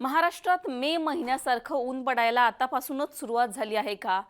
महाराष्ट्रात मे महिन्यासारखं ऊन पडायला आतापासूनच सुरुवात झाली आहे का?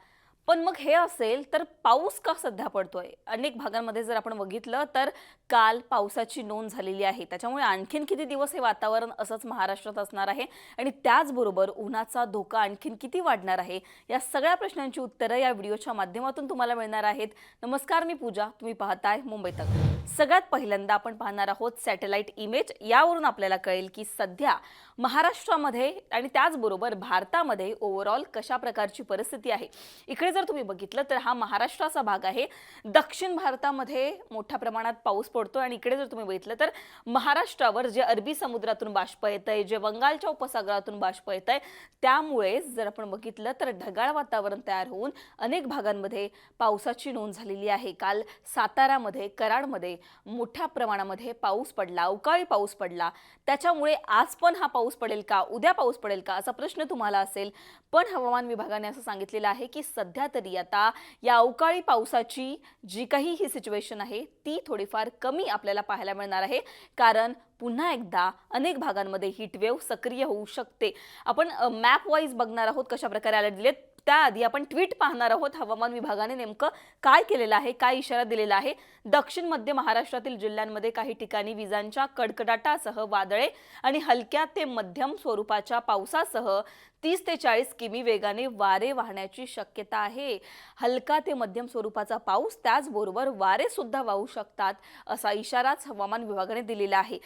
पण मग हे असेल तर पाऊस का सध्या पडतोय? अनेक भागांमध्ये जर आपण बघितलं तर काल पावसाची नोंद झालेली आहे. त्याच्यामुळे आणखीन किती दिवस हे वातावरण असंच महाराष्ट्रात असणार आहे? आणि त्याचबरोबर उन्हाचा धोका आणखीन किती वाढणार आहे? या सगळ्या प्रश्नांची उत्तरं या व्हिडिओच्या माध्यमातून तुम्हाला मिळणार आहेत. नमस्कार मी पूजा. तुम्ही पाहताय मुंबई तक. सगळ्यात पहिल्यांदा आपण पाहणार आहोत सॅटेलाइट इमेज. यावरून आपल्याला कळेल की सध्या महाराष्ट्रामध्ये आणि त्याचबरोबर भारतामध्ये ओव्हरऑल कशा प्रकारची परिस्थिती आहे? इकडे जर तुम्ही बघितलं तर हा महाराष्ट्राचा भाग आहे. दक्षिण भारतामध्ये मोठ्या प्रमाणात पाऊस पडतो आणि इकडे जर तुम्ही बघितलं तर महाराष्ट्रावर जे अरबी समुद्रातून बाष्प येत आहे जे बंगालच्या उपसागरातून बाष्प येत आहे त्यामुळे जर आपण बघितलं तर ढगाळ वातावरण तयार होऊन अनेक भागांमध्ये पावसाची नोंद झालेली आहे. काल सातारामध्ये कराडमध्ये मोठ्या प्रमाणामध्ये पाऊस पडला अवकाळी पाऊस पडला. त्याच्यामुळे आज पण हा पाऊस पडेल का? उद्या पाऊस पडेल का? असा प्रश्न तुम्हाला असेल. पण हवामान विभागाने असं सांगितलेलं आहे की सध्या तरी आता या अवकाळी पावसाची जी काही ही सिच्युएशन आहे ती थोडीफार कमी आपल्याला पाहायला मिळणार आहे. कारण पुन्हा एकदा अनेक भागांमध्ये हिटवेव्ह सक्रिय होऊ शकते. आपण मॅप वाईज बघणार आहोत कशा प्रकारे अलर्ट दिलेत. त्याआधी आपण ट्विट पाहणार आहोत हवामान विभागाने नेमकं काय केलेलं आहे काय इशारा दिलेला आहे. दक्षिण मध्य महाराष्ट्रातील जिल्ह्यांमध्ये काही ठिकाणी विजांच्या कडकडाटासह वादळे आणि हलक्या ते मध्यम स्वरूपाच्या पावसासह तीस ते चाळीस किमी वेगाने वारे वाहण्याची शक्यता आहे. हलका ते मध्यम स्वरूपाचा पाऊस त्याचबरोबर वारे सुद्धा वाहू शकतात असा इशाराच हवामान विभागाने दिलेला आहे.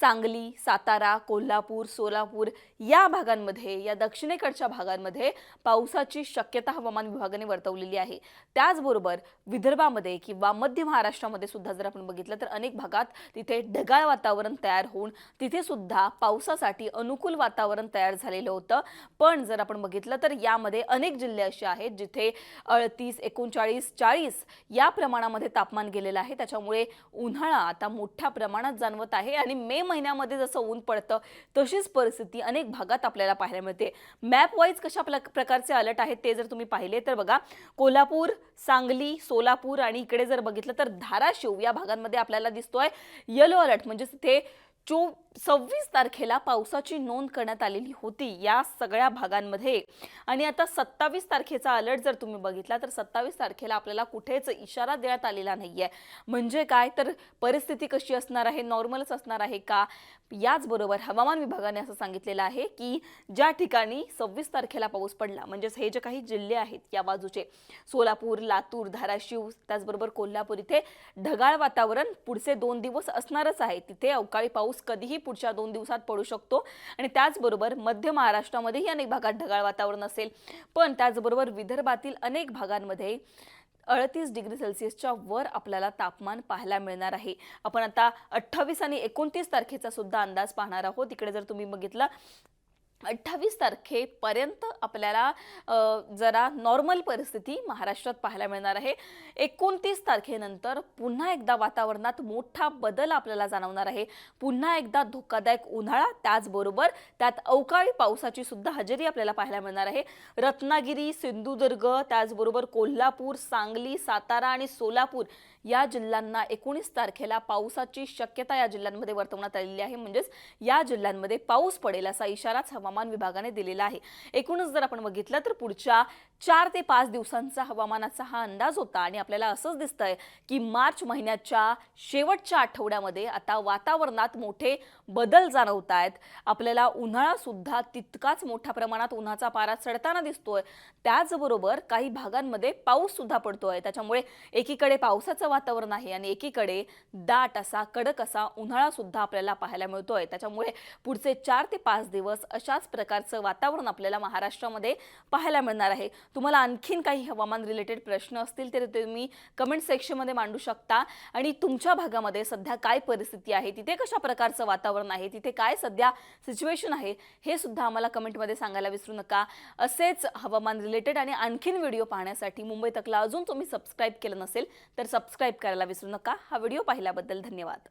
सांगली सातारा कोल्हापूर सोलापूर या भागांमध्ये या दक्षिणेकडच्या भागांमध्ये पावसाची शक्यता हवामान विभागाने वर्तवलेली आहे. त्याचबरोबर विदर्भामध्ये किंवा मध्य महाराष्ट्रामध्ये सुद्धा जर आपण बघितलं तर अनेक भागात तिथे ढगाळ वातावरण तयार होऊन तिथे सुद्धा पावसासाठी अनुकूल वातावरण तयार झालेलं होतं. पण जर आपण बघितलं तर यामध्ये अनेक जिल्हे असे आहेत जिथे अडतीस एकोणचाळीस चाळीस या प्रमाणामध्ये तापमान गेलेलं आहे. त्याच्यामुळे उन्हाळा आता मोठ्या प्रमाणात जाणवत आहे आणि मे महिन्यामध्ये जसं ऊन पडतं तशीच परिस्थिती अनेक भागात आपल्याला पाहायला मिळते. मॅप वाईज कशा प्रकारचे अलर्ट आहेत ते जर तुम्ही पाहिले तर बघा कोल्हापूर सांगली सोलापूर आणि इकडे जर बघितलं तर धाराशिव या भागांमध्ये आपल्याला दिसतोय. येलो अलर्ट म्हणजे तिथे चो सव्वीस तारखेला पावसाची नोंद करण्यात आलेली होती या सगळ्या भागांमध्ये. आणि आता सत्तावीस तारखेचा अलर्ट जर तुम्ही बघितला तर सत्तावीस तारखेला आपल्याला कुठेच इशारा देण्यात आलेला नाही आहे म्हणजे काय? तर परिस्थिती कशी असणार आहे? नॉर्मलच असणार आहे का? याचबरोबर हवामान विभागाने असं सांगितलेलं आहे की ज्या ठिकाणी सव्वीस तारखेला पाऊस पडला म्हणजेच हे जे काही जिल्हे आहेत या बाजूचे सोलापूर लातूर धाराशिव त्याचबरोबर कोल्हापूर इथे ढगाळ वातावरण पुढचे दोन दिवस असणारच आहे. तिथे अवकाळी पाऊस कधीही पुढच्या दोन दिवसात पडू शकतो. आणि त्याचबरोबर मध्य महाराष्ट्रामध्येही अनेक भागात ढगाळ वातावरण असेल. पण त्याचबरोबर विदर्भातील अनेक भागांमध्ये अडतीस डिग्री सेल्सिअसच्या वर आपल्याला तापमान पाहायला मिळणार आहे. आपण आता अठ्ठावीस आणि एकोणतीस तारखेचा सुद्धा अंदाज पाहणार आहोत. इकडे जर तुम्ही बघितलं अठ्ठावीस तारखेपर्यंत आपल्याला जरा नॉर्मल परिस्थिती महाराष्ट्रात पाहायला मिळणार आहे. एकोणतीस तारखेनंतर पुन्हा एकदा वातावरणात मोठा बदल आपल्याला जाणवणार आहे. पुन्हा एकदा धोकादायक उन्हाळा त्याचबरोबर त्यात अवकाळी पावसाची सुद्धा हजेरी आपल्याला पाहायला मिळणार आहे. रत्नागिरी सिंधुदुर्ग त्याचबरोबर कोल्हापूर सांगली सातारा आणि सोलापूर या जिल्ह्यांना एकोणीस तारखेला पावसाची शक्यता या जिल्ह्यांमध्ये वर्तवण्यात आलेली आहे. म्हणजेच या जिल्ह्यांमध्ये पाऊस पडेल असा इशाराच हवा हवामान विभागाने दिलेला आहे. एकूणच जर आपण बघितलं तर पुढच्या चार ते पाच दिवसांचा हवामानाचा हा अंदाज होता आणि आपल्याला असंच दिसतंय की मार्च महिन्याच्या शेवटच्या आठवड्यामध्ये आता वातावरणात मोठे बदल जाणवत आहेत. आपल्याला उन्हाळा सुद्धा तितकाच मोठ्या प्रमाणात उन्हाचा पारा चढताना दिसतोय. त्याचबरोबर काही भागांमध्ये पाऊस सुद्धा पडतोय. त्याच्यामुळे एकीकडे पावसाचं वातावरण आहे आणि एकीकडे दाट असा कडक असा उन्हाळा सुद्धा आपल्याला पाहायला मिळतोय. त्याच्यामुळे पुढचे चार ते पाच दिवस अशा याच प्रकारचं वातावरण आपल्याला महाराष्ट्रामध्ये पाहायला मिळणार आहे. तुम्हाला आणखीन काही हवामान रिलेटेड प्रश्न असतील तर तुम्ही कमेंट सेक्शनमध्ये मांडू शकता. आणि तुमच्या भागामध्ये सध्या काय परिस्थिती आहे? तिथे कशा प्रकारचं वातावरण आहे? तिथे काय सध्या सिच्युएशन आहे? हे सुद्धा आम्हाला कमेंटमध्ये सांगायला विसरू नका. असेच हवामान रिलेटेड आणि आणखीन व्हिडिओ पाहण्यासाठी मुंबई तकला अजून तुम्ही सबस्क्राईब केलं नसेल तर सबस्क्राईब करायला विसरू नका. हा व्हिडिओ पाहिल्याबद्दल धन्यवाद.